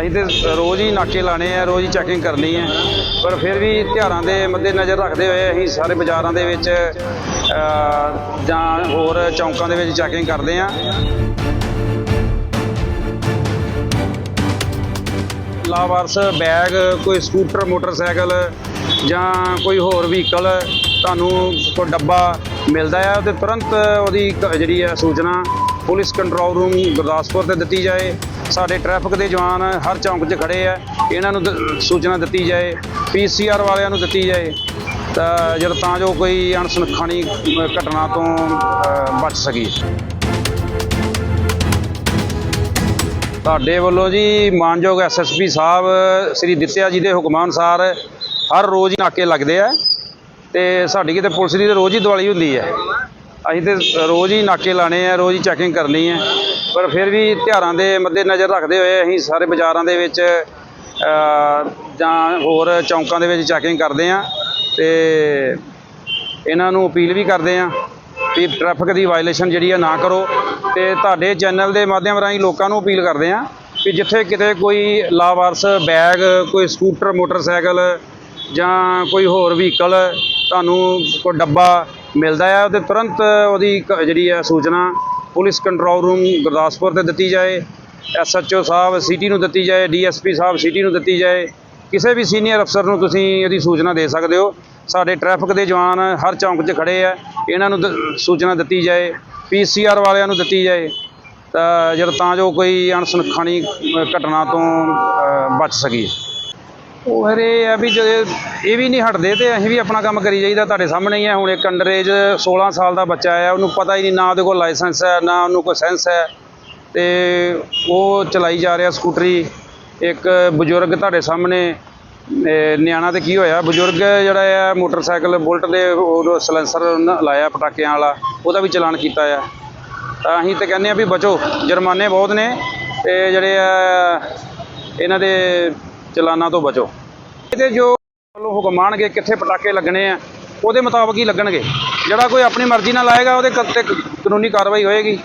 ਅਸੀਂ ਤੇ ਰੋਜ਼ ਹੀ ਨਾਕੇ ਲਾਣੇ ਆ, ਰੋਜ਼ ਹੀ ਚੈਕਿੰਗ ਕਰਨੀ ਹੈ ਪਰ ਫਿਰ ਵੀ ਤਿਉਹਾਰਾਂ ਦੇ ਮੱਦੇ ਨਜ਼ਰ ਰੱਖਦੇ ਹੋਏ ਅਸੀਂ ਸਾਰੇ ਬਾਜ਼ਾਰਾਂ ਦੇ ਵਿੱਚ ਜਾਂ ਹੋਰ ਚੌਂਕਾਂ ਦੇ ਵਿੱਚ ਚੈਕਿੰਗ ਕਰਦੇ ਆ। ਲਾਵਾਰਸ ਬੈਗ ਕੋਈ ਸਕੂਟਰ ਮੋਟਰਸਾਈਕਲ ਜਾਂ ਕੋਈ ਹੋਰ ਵਹੀਕਲ ਤੁਹਾਨੂੰ ਕੋਈ ਡੱਬਾ ਮਿਲਦਾ ਹੈ ਤੇ ਤੁਰੰਤ ਉਹਦੀ ਕ- ਜਿਹੜੀ ਹੈ ਸੂਚਨਾ ਪੁਲਿਸ ਕੰਟਰੋਲ ਰੂਮ ਗੁਰਦਾਸਪੁਰ ਤੇ ਦਿੱਤੀ ਜਾਏ। ਸਾਡੇ ਟ੍ਰੈਫਿਕ ਦੇ ਜਵਾਨ ਹਰ ਚੌਂਕ 'ਚ ਖੜੇ ਆ। ਇਹਨਾਂ ਨੂੰ ਦ- ਸੂਚਨਾ ਦਿੱਤੀ ਜਾਏ ਪੀਸੀਆਰ ਵਾਲਿਆਂ ਨੂੰ ਦਿੱਤੀ ਜਾਏ, ਤਾਂ ਜਦ ਤਾਂ ਜੋ ਕੋਈ ਅਣਸੁਖਾਣੀ ਘਟਨਾ ਤੋਂ ਬਚ ਸਕੀਏ ਤੁਹਾਡੇ ਵੱਲੋਂ ਜੀ ਮਾਨਯੋਗ ਐਸਐਸਪੀ ਸਾਹਿਬ, ਸ੍ਰੀ ਦਿੱਤਿਆ ਜੀ ਦੇ ਹੁਕਮਾਂ ਅਨੁਸਾਰ ਹਰ ਰੋਜ਼ ਹੀ ਨਾਕੇ ਲੱਗਦੇ ਆ, ਤੇ ਸਾਡੀ ਕਿਤੇ ਪੁਲਿਸ ਦੀ ਤੇ ਰੋਜ਼ ਹੀ ਦਿਵਾਲੀ ਹੁੰਦੀ ਹੈ ਅਸੀਂ ਤੇ ਰੋਜ਼ ਹੀ ਨਾਕੇ ਲਾਣੇ ਆ, ਰੋਜ਼ ਹੀ ਚੈਕਿੰਗ ਕਰਨੀ ਹੈ ਪਰ ਫਿਰ ਵੀ ਤਿਉਹਾਰਾਂ ਦੇ ਮੱਦੇ ਨਜ਼ਰ ਰੱਖਦੇ ਹੋਏ ਅਸੀਂ ਸਾਰੇ ਬਾਜ਼ਾਰਾਂ ਦੇ ਵਿੱਚ ਜਾਂ ਹੋਰ ਚੌਂਕਾਂ ਦੇ ਵਿੱਚ ਚੈਕਿੰਗ ਕਰਦੇ ਆ ਤੇ ਇਹਨਾਂ ਨੂੰ ਅਪੀਲ ਵੀ ਕਰਦੇ ਆ ਵੀ ਟ੍ਰੈਫਿਕ ਦੀ ਵਾਇਲੇਸ਼ਨ ਜਿਹੜੀ ਆ ਨਾ ਕਰੋ ਤੇ ਤੁਹਾਡੇ ਚੈਨਲ ਦੇ ਮਾਧਿਅਮ ਰਾਹੀਂ ਲੋਕਾਂ ਨੂੰ ਅਪੀਲ ਕਰਦੇ ਆ ਵੀ ਜਿੱਥੇ ਕਿਤੇ ਕੋਈ ਲਾਵਾਰਸ ਬੈਗ, ਕੋਈ ਸਕੂਟਰ, ਮੋਟਰਸਾਈਕਲ ਜਾਂ ਕੋਈ ਹੋਰ ਵਹੀਕਲ ਤੁਹਾਨੂੰ ਕੋਈ ਡੱਬਾ ਮਿਲਦਾ ਹੈ ਤੇ ਤੁਰੰਤ ਉਹਦੀ ਕ- ਜਿਹੜੀ ਹੈ ਸੂਚਨਾ ਪੁਲਿਸ ਕੰਟਰੋਲ ਰੂਮ ਗੁਰਦਾਸਪੁਰ ਤੇ ਦਿੱਤੀ ਜਾਏ, ਐਸਐਚਓ ਸਾਹਿਬ ਸਿਟੀ ਨੂੰ ਦਿੱਤੀ ਜਾਏ, ਡੀਐਸਪੀ ਸਾਹਿਬ ਸਿਟੀ ਨੂੰ ਦਿੱਤੀ ਜਾਏ, ਕਿਸੇ ਵੀ ਸੀਨੀਅਰ ਅਫਸਰ ਨੂੰ ਤੁਸੀਂ ਇਹਦੀ ਸੂਚਨਾ ਦੇ ਸਕਦੇ ਹੋ। ਸਾਡੇ ਟ੍ਰੈਫਿਕ ਦੇ ਜਵਾਨ ਹਰ ਚੌਂਕ 'ਚ ਖੜੇ ਆ, ਇਹਨਾਂ ਨੂੰ ਦ- ਸੂਚਨਾ ਦਿੱਤੀ ਜਾਏ ਪੀਸੀਆਰ ਵਾਲਿਆਂ ਨੂੰ ਦਿੱਤੀ ਜਾਏ, ਤਾਂ ਜਦ ਤਾਂ ਜੋ ਕੋਈ ਅਣਸੁਖਾਣੀ ਘਟਨਾ ਤੋਂ ਬਚ ਸਕੀਏ। ਉਹ ਫਿਰ ਇਹ ਆ ਵੀ ਜੇ ਇਹ ਵੀ ਨਹੀਂ ਹਟਦੇ ਤੇ ਅਸੀਂ ਵੀ ਆਪਣਾ ਕੰਮ ਕਰੀ ਜਾਈਦਾ ਤੁਹਾਡੇ ਸਾਹਮਣੇ ਹੀ ਹੈ ਹੁਣ ਇੱਕ ਅੰਡਰ ਏਜ 16 ਸਾਲ ਦਾ ਬੱਚਾ ਆ, ਉਹਨੂੰ ਪਤਾ ਹੀ ਨਹੀਂ ਨਾ ਉਹਦੇ ਕੋਲ ਲਾਇਸੈਂਸ ਹੈ, ਨਾ ਉਹਨੂੰ ਕੋਈ ਸੈਂਸ ਹੈ। ਤੇ ਉਹ ਚਲਾਈ ਜਾ ਰਿਹਾ ਸਕੂਟਰੀ, ਇੱਕ ਬਜ਼ੁਰਗ ਤੁਹਾਡੇ ਸਾਹਮਣੇ ਨਿਆਣਾ ਤੇ ਕੀ ਹੋਇਆ? ਬਜ਼ੁਰਗ ਜਿਹੜਾ ਆ, ਮੋਟਰਸਾਈਕਲ ਬੁਲਟ ਦੇ ਉਹ ਸਲੈਂਸਰ ਲਾਇਆ ਪਟਾਕਿਆਂ ਵਾਲਾ, ਉਹਦਾ ਵੀ ਚਲਾਨ ਕੀਤਾ ਆ। ਤਾਂ ਅਸੀਂ ਤੇ ਕਹਿੰਦੇ ਆ ਵੀ ਬਚੋ, ਜੁਰਮਾਨੇ ਬਹੁਤ ਨੇ ਤੇ ਜਿਹੜੇ ਆ, ਇਹਨਾਂ ਦੇ ਚਲਾਨਾਂ ਤੋਂ ਬਚੋ। ਇਹਦੇ ਜੋ ਵੱਲੋਂ ਹੁਕਮ ਆਉਣਗੇ, ਕਿੱਥੇ ਪਟਾਕੇ ਲੱਗਣੇ ਆ, ਉਹਦੇ ਮੁਤਾਬਕ ਹੀ ਲੱਗਣਗੇ। ਜਿਹੜਾ ਕੋਈ ਆਪਣੀ ਮਰਜ਼ੀ ਨਾਲ ਲਾਏਗਾ ਉਹਦੇ ਕ- ਤੇ ਕਾਨੂੰਨੀ ਕਾਰਵਾਈ ਹੋਏਗੀ।